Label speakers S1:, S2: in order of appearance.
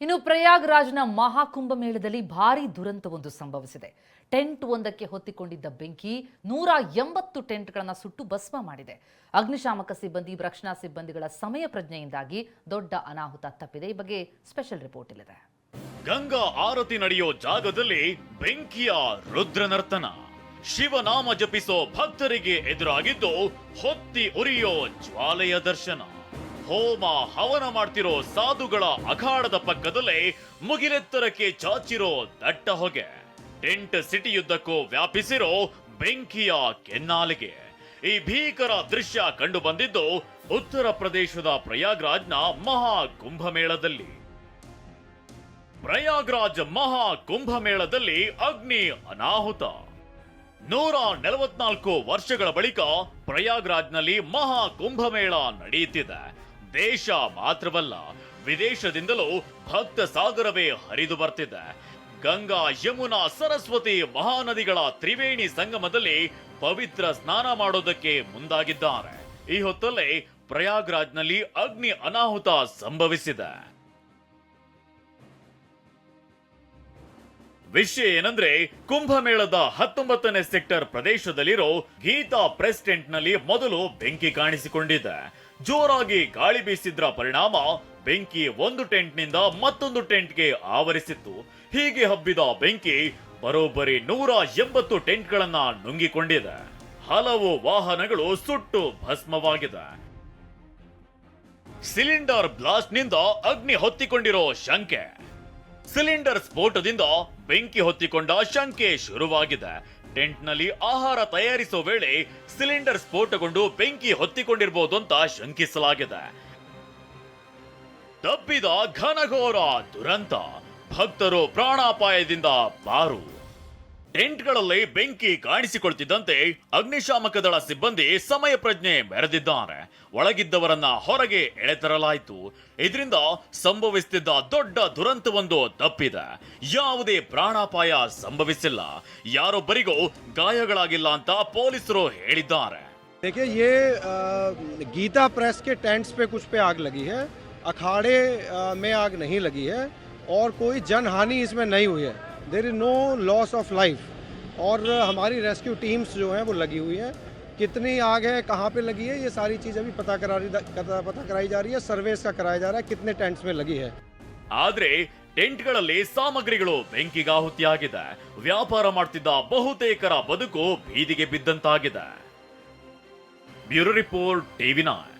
S1: ಇನ್ನು ಪ್ರಯಾಗ್ರಾಜ್ನ ಮಹಾಕುಂಭ ಮೇಳದಲ್ಲಿ ಭಾರಿ ದುರಂತವೊಂದು ಸಂಭವಿಸಿದೆ. ಟೆಂಟ್ ಒಂದಕ್ಕೆ ಹೊತ್ತಿಕೊಂಡಿದ್ದ ಬೆಂಕಿ ನೂರ ಎಂಬತ್ತು ಟೆಂಟ್ಗಳನ್ನು ಸುಟ್ಟು ಭಸ್ಮ ಮಾಡಿದೆ. ಅಗ್ನಿಶಾಮಕ ಸಿಬ್ಬಂದಿ, ರಕ್ಷಣಾ ಸಿಬ್ಬಂದಿಗಳ ಸಮಯ ಪ್ರಜ್ಞೆಯಿಂದಾಗಿ ದೊಡ್ಡ ಅನಾಹುತ ತಪ್ಪಿದೆ. ಈ ಬಗ್ಗೆ ಸ್ಪೆಷಲ್ ರಿಪೋರ್ಟ್ ಇಲ್ಲಿದೆ.
S2: ಗಂಗಾ ಆರತಿ ನಡೆಯೋ ಜಾಗದಲ್ಲಿ ಬೆಂಕಿಯ ರುದ್ರ ನರ್ತನ ಶಿವನಾಮ ಜಪಿಸೋ ಭಕ್ತರಿಗೆ ಎದುರಾಗಿದ್ದು ಹೊತ್ತಿ ಉರಿಯೋ ಜ್ವಾಲೆಯ ದರ್ಶನ. ಹೋಮ ಹವನ ಮಾಡ್ತಿರೋ ಸಾಧುಗಳ ಅಖಾಡದ ಪಕ್ಕದಲ್ಲೇ ಮುಗಿಲೆತ್ತರಕ್ಕೆ ಚಾಚಿರೋ ದಟ್ಟ ಹೊಗೆ ಟೆಂಟ್ ಸಿಟಿಯುದ್ದಕ್ಕೂ ವ್ಯಾಪಿಸಿರೋ ಬೆಂಕಿಯ ಕೆನ್ನಾಲಿಗೆ. ಈ ಭೀಕರ ದೃಶ್ಯ ಕಂಡು ಬಂದಿದ್ದು ಉತ್ತರ ಪ್ರದೇಶದ ಪ್ರಯಾಗ್ರಾಜ್ನ ಮಹಾ ಕುಂಭಮೇಳದಲ್ಲಿ ಪ್ರಯಾಗ್ರಾಜ್ ಮಹಾ ಕುಂಭಮೇಳದಲ್ಲಿ ಅಗ್ನಿ ಅನಾಹುತ. ನೂರ ನಲವತ್ನಾಲ್ಕು ವರ್ಷಗಳ ಬಳಿಕ ಪ್ರಯಾಗ್ರಾಜ್ನಲ್ಲಿ ಮಹಾ ಕುಂಭಮೇಳ ನಡೆಯುತ್ತಿದೆ. ದೇಶ ಮಾತ್ರವಲ್ಲ, ವಿದೇಶದಿಂದಲೂ ಭಕ್ತ ಸಾಗರವೇ ಹರಿದು ಬರ್ತಿದೆ. ಗಂಗಾ, ಯಮುನಾ, ಸರಸ್ವತಿ ಮಹಾನದಿಗಳ ತ್ರಿವೇಣಿ ಸಂಗಮದಲ್ಲಿ ಪವಿತ್ರ ಸ್ನಾನ ಮಾಡೋದಕ್ಕೆ ಮುಂದಾಗಿದ್ದಾರೆ. ಈ ಹೊತ್ತಲ್ಲೇ ಪ್ರಯಾಗ್ರಾಜ್ನಲ್ಲಿ ಅಗ್ನಿ ಅನಾಹುತ ಸಂಭವಿಸಿದೆ. ವಿಷಯ ಏನಂದ್ರೆ, ಕುಂಭಮೇಳದ ಹತ್ತೊಂಬತ್ತನೇ ಸೆಕ್ಟರ್ ಪ್ರದೇಶದಲ್ಲಿರೋ ಗೀತಾ ಪ್ರೆಸ್ ಟೆಂಟ್ನಲ್ಲಿ ಮೊದಲು ಬೆಂಕಿ ಕಾಣಿಸಿಕೊಂಡಿದೆ. ಜೋರಾಗಿ ಗಾಳಿ ಬೀಸಿದ್ರ ಪರಿಣಾಮ ಬೆಂಕಿ ಒಂದು ಟೆಂಟ್ನಿಂದ ಮತ್ತೊಂದು ಟೆಂಟ್ಗೆ ಆವರಿಸಿತ್ತು. ಹೀಗೆ ಹಬ್ಬಿದ ಬೆಂಕಿ ಬರೋಬ್ಬರಿ ನೂರ ಎಂಬತ್ತು ಟೆಂಟ್ಗಳನ್ನ ನುಂಗಿಕೊಂಡಿದೆ. ಹಲವು ವಾಹನಗಳು ಸುಟ್ಟು ಭಸ್ಮವಾಗಿದೆ. ಸಿಲಿಂಡರ್ ಬ್ಲಾಸ್ಟ್ನಿಂದ ಅಗ್ನಿ ಹೊತ್ತಿಕೊಂಡಿರೋ ಶಂಕೆ. ಸಿಲಿಂಡರ್ ಸ್ಫೋಟದಿಂದ ಬೆಂಕಿ ಹೊತ್ತಿಕೊಂಡ ಶಂಕೆ ಶುರುವಾಗಿದೆ. ಟೆಂಟ್ನಲ್ಲಿ ಆಹಾರ ತಯಾರಿಸೋ ವೇಳೆ ಸಿಲಿಂಡರ್ ಸ್ಫೋಟಗೊಂಡು ಬೆಂಕಿ ಹೊತ್ತಿಕೊಂಡಿರಬಹುದು ಅಂತ ಶಂಕಿಸಲಾಗಿದೆ. ತಪ್ಪಿದ ಘನಘೋರ ದುರಂತ. ಭಕ್ತರು ಪ್ರಾಣಾಪಾಯದಿಂದ ಪಾರು. ಟೆಂಟ್ಗಳಲ್ಲಿ ಬೆಂಕಿ ಕಾಣಿಸಿಕೊಳ್ತಿದ್ದಂತೆ ಅಗ್ನಿಶಾಮಕ ದಳ ಸಿಬ್ಬಂದಿ ಸಮಯ ಪ್ರಜ್ಞೆ ಮೆರೆದಿದ್ದಾರೆ ಒಳಗಿದ್ದವರನ್ನ ಹೊರಗೆ ಎಳೆತರಲಾಯಿತು ಇದರಿಂದ ಸಂಭವಿಸುತ್ತಿದ್ದ ದೊಡ್ಡ ದುರಂತವೊಂದು ತಪ್ಪಿದೆ ಯಾವುದೇ ಪ್ರಾಣಾಪಾಯ ಸಂಭವಿಸಿಲ್ಲ ಯಾರೊಬ್ಬರಿಗೂ ಗಾಯಗಳಾಗಿಲ್ಲ ಅಂತ ಪೊಲೀಸರು ಹೇಳಿದ್ದಾರೆ
S3: देखिए ये अ, गीता प्रेस के टेंट्स पे कुछ पे आग लगी है अखाड़े अ, में आग नहीं लगी है और कोई जन हानि इसमें नहीं हुई है there is no loss of life और हमारी रेस्क्यू टीम्स जो हैं वो लगी हुई है कितनी आग है कहाँ पे लगी है ये सारी चीज़ अभी पता करा रही पता पता कराई जा रही है सर्वे इसका कराया जा रहा है कितने टेंट्स में लगी है
S2: ಆದ್ರೆ ಟೆಂಟ್ಗಳಲ್ಲಿ ಸಾಮಗ್ರಿಗಳು ಬೆಂಕಿಗಾಹುತಿಯಾಗಿದೆ ವ್ಯಾಪಾರ ಮಾಡ್ತಿದ್ದ ಬಹುತೇಕರ ಬದುಕು ಬೀದಿಗೆ ಬಿದ್ದಂತಾಗಿದೆ ಬ್ಯೂರೋ ರಿಪೋರ್ಟ್ ಟಿವಿ ನೈನ್